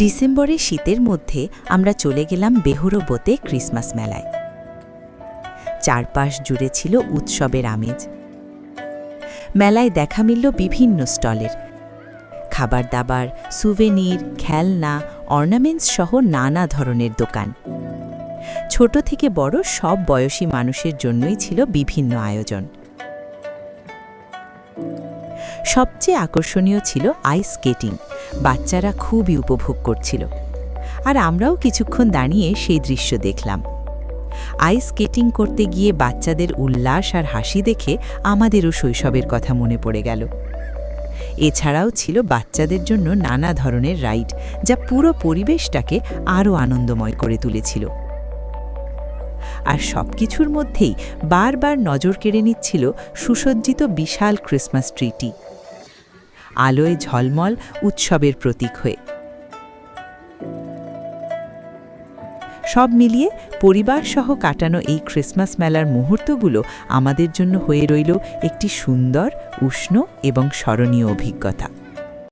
ডিসেম্বরের শীতের মধ্যে আমরা চলে গেলাম বেহুরবোতে ক্রিসমাস মেলায়। চারপাশ জুড়ে ছিল উৎসবের আমেজ। মেলায় দেখা মিলল বিভিন্ন স্টলের। খাবার দাবার সুভেনির, খেলনা, অর্নামেন্টস সহ নানা ধরনের দোকান। ছোট থেকে বড় সব বয়সী মানুষের জন্যই ছিল বিভিন্ন আয়োজন। সবচেয়ে আকর্ষণীয় ছিল আইস স্কেটিং বাচ্চারা খুবই উপভোগ করছিল। আর আমরাও কিছুক্ষণ দাঁড়িয়ে সেই দৃশ্য দেখলাম। আইস স্কেটিং করতে গিয়ে বাচ্চাদের উল্লাস আর হাসি দেখে আমাদেরও শৈশবের কথা মনে পড়ে গেল। এছাড়াও ছিল বাচ্চাদের জন্য নানা ধরনের রাইড যা পুরো পরিবেশটাকে আরও আনন্দময় করে তুলেছিল। আর সবকিছুর মধ্যেই বারবার নজর কেড়ে নিচ্ছিল সুসজ্জিত বিশাল ক্রিসমাস ট্রিটি আলোয় ঝলমল উৎসবের প্রতীক হয়ে। সব মিলিয়ে পরিবার সহ কাটানো এই ক্রিসমাস মেলার মুহূর্তগুলো আমাদের জন্য হয়ে রইল একটি সুন্দর, উষ্ণ এবং স্মরণীয় অভিজ্ঞতা।